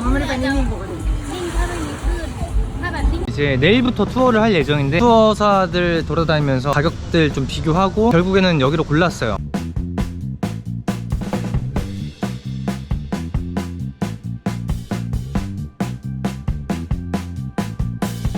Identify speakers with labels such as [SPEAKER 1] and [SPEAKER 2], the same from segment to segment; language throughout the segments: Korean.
[SPEAKER 1] มันไม่ได้ไปนิ่งๆปกติ
[SPEAKER 2] นิ่งถ้าไม่มีคลื่นถ้าแบบนิ่ง
[SPEAKER 3] 이제 내일부터 투어를 할 예정인데 투어사들 돌아다니면서 가격들 좀 비교하고 결국에는 여기로 골랐어요.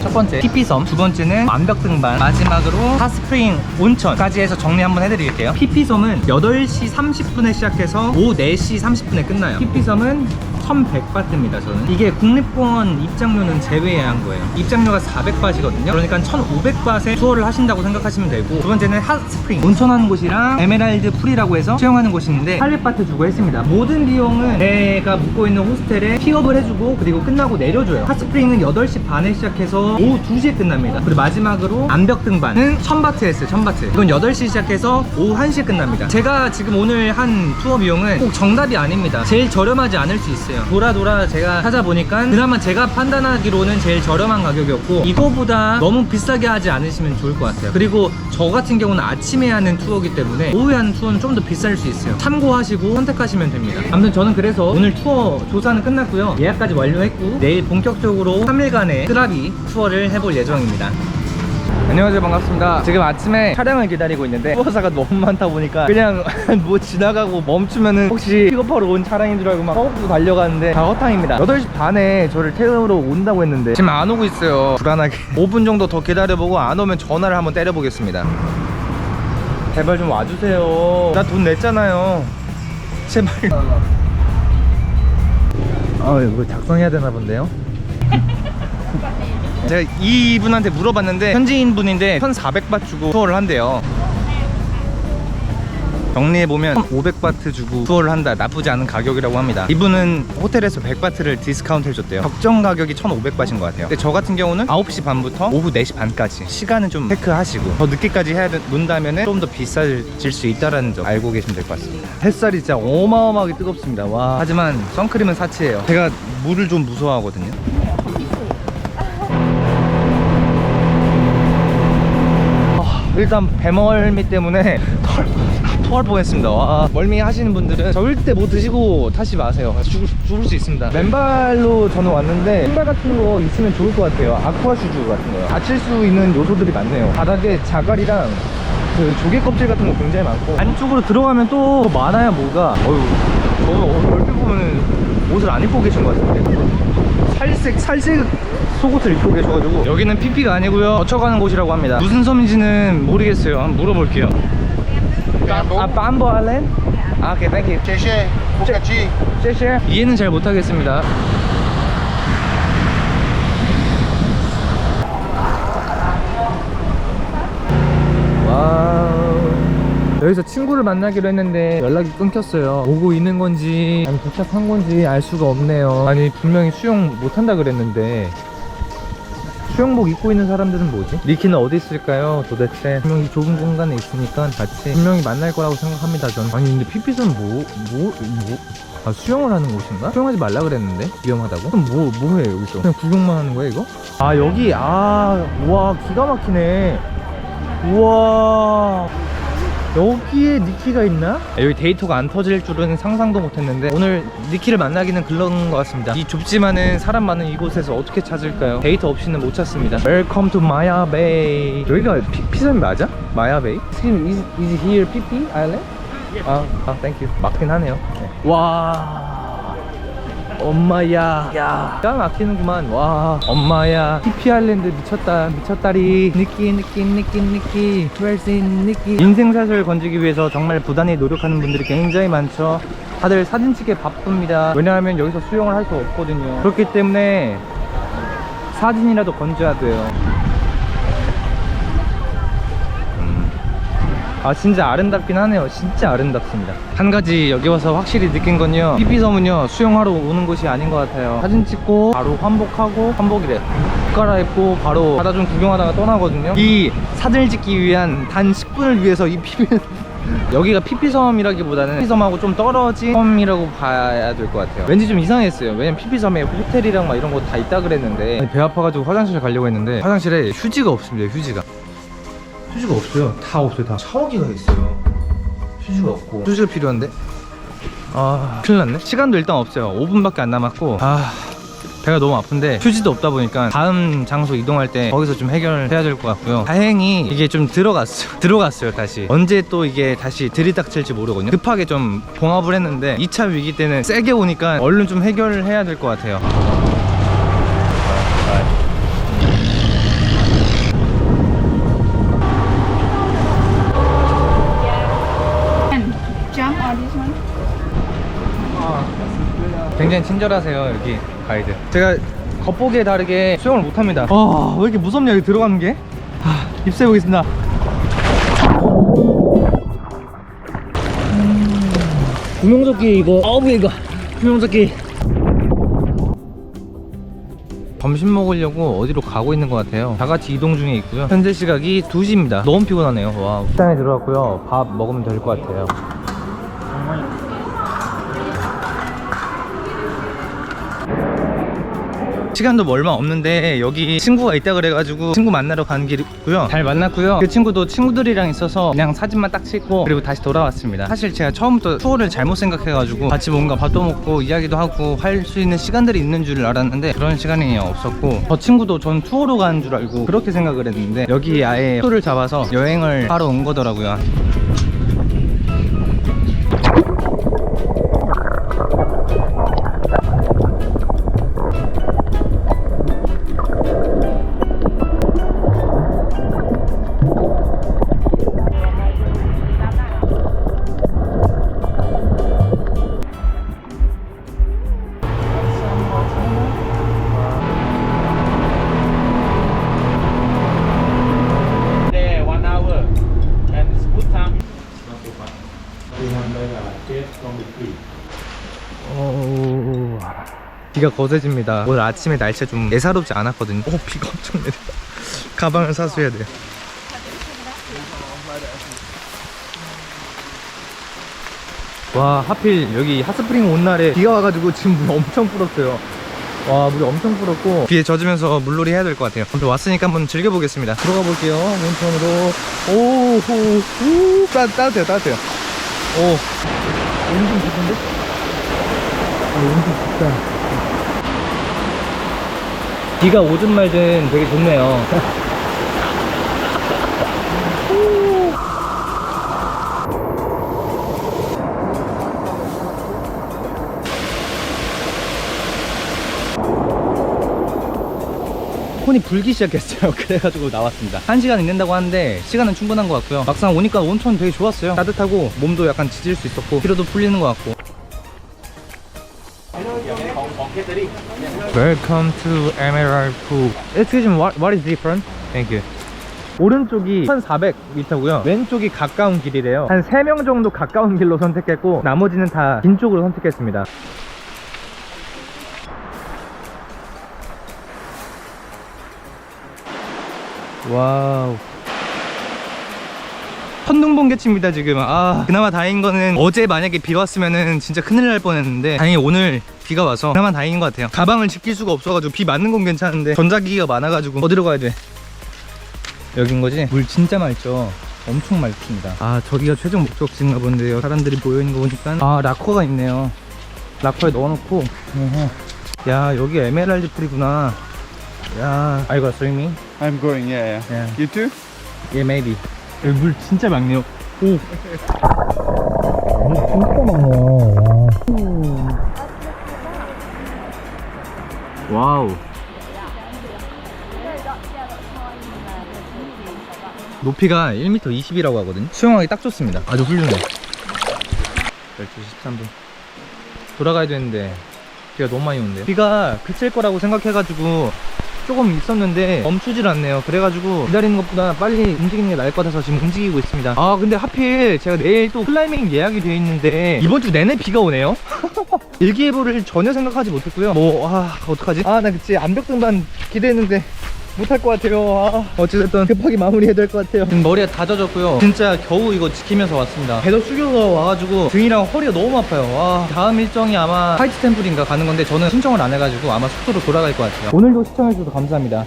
[SPEAKER 3] 첫 번째 피피섬 두 번째는 완벽 등반 마지막으로 핫스프링 온천까지 해서 정리 한번 해드릴게요 피피섬은 8시 30분에 시작해서 오후 4시 30분에 끝나요 피피섬은 1100바트입니다 저는. 이게 국립공원 입장료는 제외한 거예요. 입장료가 400바트거든요. 그러니까 1500바트에 투어를 하신다고 생각하시면 되고 두 번째는 핫스프링. 온천하는 곳이랑 에메랄드 풀이라고 해서 수영하는 있는데 800바트 주고 했습니다. 모든 비용은 내가 묵고 있는 호스텔에 픽업을 해주고 그리고 끝나고 내려줘요. 핫스프링은 8시 반에 시작해서 오후 2시에 끝납니다. 그리고 마지막으로 암벽 등반은 1000바트 했어요 1000바트. 이건 8시 시작해서 오후 1시에 끝납니다. 제가 지금 오늘 한 투어 비용은 꼭 정답이 아닙니다. 제일 저렴하지 않을 수 있어요 돌아 돌아 제가 찾아보니까 그나마 제가 판단하기로는 제일 저렴한 가격이었고 이거보다 너무 비싸게 하지 않으시면 좋을 것 같아요. 그리고 저 같은 경우는 아침에 하는 투어기 때문에 오후에 하는 투어는 좀 더 비쌀 수 있어요. 참고하시고 선택하시면 됩니다. 아무튼 저는 그래서 오늘 투어 조사는 끝났고요. 예약까지 완료했고 내일 본격적으로 3일간의 크라비 투어를 해볼 예정입니다 안녕하세요. 반갑습니다. 지금 아침에 차량을 기다리고 있는데 투어사가 너무 많다 보니까 그냥 뭐 지나가고 멈추면은 혹시 픽업하러 온 차량인 줄 알고 막 허겁도 달려가는데 다 허탕입니다. 8시 반에 저를 태우러 온다고 했는데 지금 안 오고 있어요. 불안하게. 5분 정도 더 기다려보고 안 오면 전화를 한번 때려보겠습니다. 제발 좀 와주세요. 나 돈 냈잖아요. 제발. 아 이거 작성해야 되나 본데요 제가 이분한테 물어봤는데 현지인 분인데 1,400바트 주고 투어를 한대요. 정리해보면 500바트 주고 투어를 한다. 나쁘지 않은 가격이라고 합니다. 이분은 호텔에서 100바트를 디스카운트 해줬대요. 적정 가격이 1500바트인 것 같아요. 근데 저 같은 경우는 9시 반부터 오후 4시 반까지 시간은 좀 체크하시고 더 늦게까지 해야 된다면 좀 더 비싸질 수 있다는 점 알고 계시면 될 것 같습니다. 햇살이 진짜 어마어마하게 뜨겁습니다. 와. 하지만 선크림은 사치예요. 제가 물을 좀 무서워하거든요 일단 배멀미 때문에 털, 토할 뻔했습니다. 와, 멀미 하시는 분들은 절대 못 드시고 타지 마세요. 죽을, 죽을 수 있습니다. 맨발로 저는 왔는데 신발 같은 거 있으면 좋을 것 같아요. 아쿠아 슈즈 같은 거요. 다칠 수 있는 요소들이 많네요. 바닥에 자갈이랑 그 조개 껍질 같은 거 굉장히 많고 안쪽으로 들어가면 또 많아요 뭐가. 어휴 저거 얼핏 보면 옷을 안 입고 계신 것 같은데. 살색 살색 속옷을 입고 계셔가지고. 여기는 피피가 아니고요. 거쳐가는 곳이라고 합니다. 무슨 섬인지는 모르겠어요. 한번 물어볼게요. 아 빰보 알렌? 아 오케이 땡큐
[SPEAKER 4] Cheche, Bucachi.
[SPEAKER 3] 쉐쉐 이해는 잘 못하겠습니다. 와우. 여기서 친구를 만나기로 했는데 연락이 끊겼어요. 오고 있는 건지 아니 도착한 건지 알 수가 없네요. 아니 분명히 수영 못한다 그랬는데 수영복 입고 있는 사람들은 뭐지? 니키는 어디 있을까요 도대체 분명히 좁은 공간에 있으니까 같이 분명히 만날 거라고 생각합니다 전 아니 근데 피핏은 뭐? 뭐? 뭐? 아 수영을 하는 곳인가? 수영하지 말라 그랬는데 위험하다고? 그럼 뭐, 뭐해 여기서? 그냥 구경만 하는 거야 이거? 아 여기 아와 기가 막히네 우와 여기에 니키가 있나? 여기 데이터가 안 터질 줄은 상상도 못했는데 오늘 니키를 만나기는 그런 것 같습니다 이 좁지만은 사람 많은 이곳에서 어떻게 찾을까요? 데이터 없이는 못 찾습니다 Welcome to Maya Bay 여기가 피, 피섬이 맞아? Maya Bay? 지금 is, is here PP Island? 아, 아 땡큐 막힌 하네요 네. 와 엄마야. 야. 기가 막히는구만. 와 엄마야. 피피 아일랜드 미쳤다 미쳤다리. 느끼 느끼 느끼 느끼 웰신 느끼 인생샷을 건지기 위해서 정말 부단히 노력하는 분들이 굉장히 많죠. 다들 사진 찍기에 바쁩니다. 왜냐하면 여기서 수영을 할 수 없거든요. 그렇기 때문에 사진이라도 건져야 돼요 아 진짜 아름답긴 하네요. 진짜 아름답습니다. 한 가지 여기 와서 확실히 느낀 건요. 피피섬은요 수영하러 오는 곳이 아닌 것 같아요. 사진 찍고 바로 환복하고 환복이래 옷 갈아입고 바로 바다 좀 구경하다가 떠나거든요. 이 사진을 찍기 위한 단 10분을 위해서 이 피피 여기가 피피섬이라기보다는 피피섬하고 좀 떨어진 섬이라고 봐야 될 것 같아요. 왠지 좀 이상했어요. 왜냐면 피피섬에 호텔이랑 막 이런 거 다 있다 그랬는데. 배 아파가지고 화장실 가려고 했는데 화장실에 휴지가 없습니다 휴지가 휴지가 없어요. 다 없어요. 다 샤워기가 있어요. 휴지가 없고. 휴지가 필요한데? 아, 큰일 났네. 시간도 일단 없어요. 5분밖에 안 남았고. 아, 배가 너무 아픈데 휴지도 없다 보니까 다음 장소 이동할 때 거기서 좀 해결해야 될 것 같고요 다행히 이게 좀 들어갔어요 들어갔어요 다시 언제 또 이게 다시 들이닥칠지 모르거든요 급하게 좀 봉합을 했는데 2차 위기 때는 세게 오니까 얼른 좀 해결해야 될 것 같아요 굉장히 친절하세요 여기 가이드. 제가 겉보기에 다르게 수영을 못합니다. 아 왜 이렇게 무섭냐 여기 들어가는 게? 아, 입수해 보겠습니다. 구명조끼 이거 어우 이거. 구명조끼. 점심 먹으려고 어디로 가고 있는 것 같아요. 다 같이 이동 중에 있고요. 현재 시각이 2시입니다. 너무 피곤하네요. 와 식당에 들어갔고요. 밥 먹으면 될 것 같아요 시간도 뭐 얼마 없는데 여기 친구가 있다 그래가지고 친구 만나러 가는 길이고요. 잘 만났고요. 그 친구도 친구들이랑 있어서 그냥 사진만 딱 찍고 그리고 다시 돌아왔습니다. 사실 제가 처음부터 투어를 잘못 생각해가지고 같이 뭔가 밥도 먹고 이야기도 하고 할 수 있는 시간들이 있는 줄 알았는데 그런 시간이 없었고 저 친구도 전 투어로 가는 줄 알고 그렇게 생각을 했는데 여기 아예 표를 잡아서 여행을 하러 온 거더라고요 오... 비가 거세집니다. 오늘 아침에 날씨가 좀 예사롭지 않았거든요. 오, 비가 엄청 내려. 가방을 사수해야 돼요. 와, 하필 여기 핫스프링 온 날에 비가 와가지고 지금 물 엄청 불었어요. 와, 물이 엄청 불었고 비에 젖으면서 물놀이 해야 될 것 같아요. 아무튼 왔으니까 한번 즐겨보겠습니다. 들어가 볼게요. 온천으로. 오, 오, 오, 따, 따뜻해요, 따뜻해요. 오, 엄청 좋은데? 아, 엄청 춥다. 비가 오든 말든 되게 좋네요. 폰이 불기 시작했어요. 그래가지고 나왔습니다. 한 시간 있는다고 하는데 시간은 충분한 것 같고요. 막상 오니까 온천 되게 좋았어요. 따뜻하고 몸도 약간 지질 수 있었고 피로도 풀리는 것 같고. Welcome to Emerald Pool. Excuse me, what, what is different? Thank you. 오른쪽이 1400m고요. 왼쪽이 가까운 길이래요. 한 3명 정도 가까운 길로 선택했고 나머지는 다 긴 쪽으로 선택했습니다. 와우. 천둥 번개칩니다 지금. 아 그나마 다행인 거는 어제 만약에 비 왔으면은 진짜 큰일 날 뻔했는데 다행히 오늘 비가 와서 그나마 다행인 것 같아요. 가방을 지킬 수가 없어가지고 비 맞는 건 괜찮은데 전자기기가 많아가지고 어디로 가야 돼? 여긴 거지? 물 진짜 맑죠? 엄청 맑습니다. 아 저기가 최종 목적지인가 본데요. 사람들이 모여있는 거 보니까. 아 락커가 있네요. 락커에 넣어놓고. 야 여기 에메랄드 풀이구나. 야 gonna swim me?
[SPEAKER 1] I'm going yeah, yeah.
[SPEAKER 3] Yeah.
[SPEAKER 1] you too
[SPEAKER 3] 예, maybe. 여기 물 진짜 맑네요. 오. 물 진짜 맑네요. 와. 와우. 높이가 1m 20이라고 하거든요. 수영하기 딱 좋습니다. 아주 훌륭해. 12시 13분. 돌아가야 되는데 비가 너무 많이 오는데요. 비가 그칠 거라고 생각해가지고 조금 있었는데 멈추질 않네요. 그래가지고 기다리는 것보다 빨리 움직이는 게 나을 것 같아서 지금 움직이고 있습니다. 아 근데 하필 제가 내일 또 클라이밍 예약이 되어 있는데 이번 주 내내 비가 오네요. 일기예보를 전혀 생각하지 못했고요. 뭐, 아, 어떡하지? 아, 나 그치. 암벽 등반 기대했는데. 못할 것 같아요. 아, 어찌됐든 급하게 마무리해야 될 것 같아요. 지금 머리가 다 젖었고요. 진짜 겨우 이거 지키면서 왔습니다. 배도 숙여서 와가지고 등이랑 허리가 너무 아파요. 와, 다음 일정이 아마 화이트 템플인가 가는 건데 저는 신청을 안 해가지고 아마 숙소로 돌아갈 것 같아요. 오늘도 시청해주셔서 감사합니다.